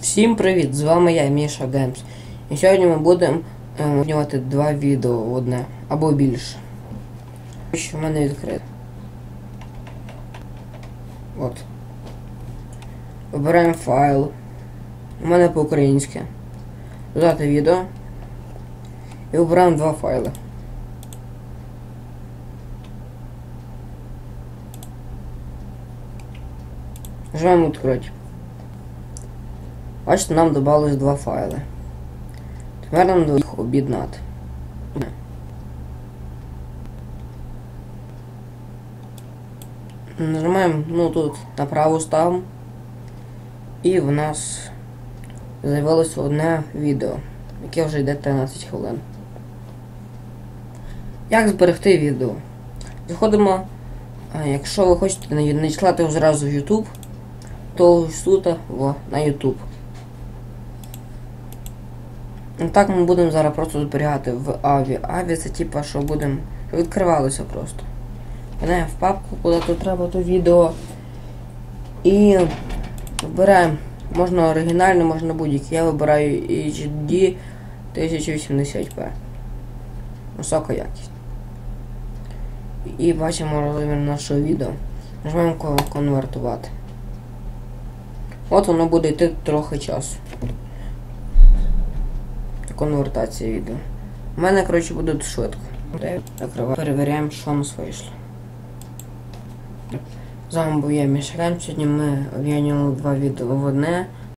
Всім привіт! З вами я, Міша Геймс. І сьогодні ми будемо е, знімати два відео одне або більше. Що в мене відкрито. От. Вибираємо файл. У мене по-українськи. Додати відео. І вибираємо два файли. Нажимаємо відкрити. Бачите, нам додалось два файли. Тепер нам треба їх об'єднати. Нажимаємо ну тут на праву ставимо. І в нас з'явилось одне відео, яке вже йде 13 хвилин. Як зберегти відео? Заходимо, якщо ви хочете надіслати зразу в YouTube, то ось тут на YouTube. Ну, Так ми будемо зараз просто зберігати в Аві. Аві це типа, що будемо. Відкривалося просто. Не в папку, куди тут треба то відео. І вибираємо. Можна оригінальний, можна будь-який. Я вибираю HD 1080p. Висока якість. І бачимо розмір нашого відео. Нажмемо конвертувати. От воно буде йти трохи часу. Конвертація відео. У мене, коротше, буде швидко. Закриваємо. Перевіряємо, що у нас вийшло. З вами був я Мішарем. Сьогодні ми об'єднували два відео в одне.